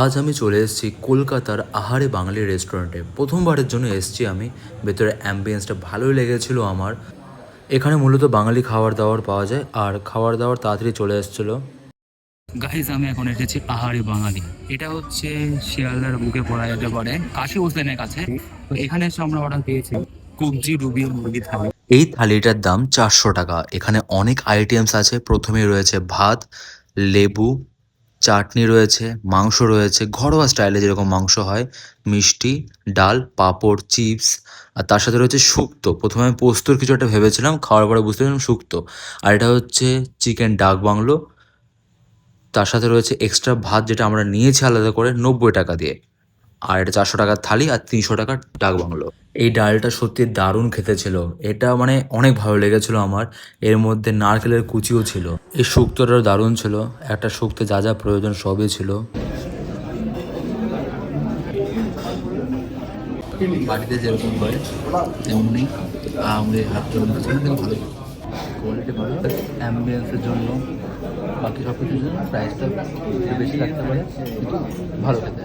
আজ আমি চলে এসেছি কলকাতার আহারে বাঙালি রেস্টুরেন্টে প্রথমবারের জন্য এসেছি আমি। ভেতরে অ্যাম্বিয়েন্সটা ভালোই লেগেছিল আমার। এখানে মূলত বাঙালি খাবার দাবার পাওয়া যায় আর খাবার দাবার তাড়াতাড়ি চলে এসেছিল। গাইজ আমি এখন এসেছি পাহাড়ি বাঙালি। এটা হচ্ছে শিয়ালদার বুকে পড়া যেতে পারে। কাশি হোসেনের কাছে। তো এখানে এসে আমরা অর্ডার পেয়েছি কবজি রুবি মুরগি থালি। এই থালিটার দাম চারশো টাকা। এখানে অনেক আইটেমস আছে। প্রথমেই রয়েছে ভাত লেবু চাটনি রয়েছে, মাংস রয়েছে, ঘরোয়া স্টাইলে যেরকম মাংস হয়, মিষ্টি, ডাল, পাঁপড়, চিপস, আর তার সাথে রয়েছে শুক্তো। প্রথমে আমি পোস্তর কিছু একটা ভেবেছিলাম, খাওয়ার পরে বুঝতে পারলাম শুক্তো। আর এটা হচ্ছে চিকেন ডাক বাংলো। তার সাথে রয়েছে এক্সট্রা ভাত যেটা আমরা নিয়েছি আলাদা করে নব্বই টাকা দিয়ে। আর এটা চারশো টাকার থালি আর তিনশো টাকার ডাক বাংলো। এই ডালটা সত্যি দারুণ খেতে ছিল। এটা মানে অনেক ভালো লেগেছিল আমার। এর মধ্যে নারকেলের কুচিও ছিল। এই শুক্তোটাও দারুণ ছিল। একটা শুক্তে যা যা প্রয়োজন সবই ছিল। বাড়িতে যেরকম হয় আমাদের হাতে কোয়ালিটি ভালো। জন্য বাকি সব কিছুর জন্য প্রাইসটা বেশি পারে। কিন্তু ভালো খেতে।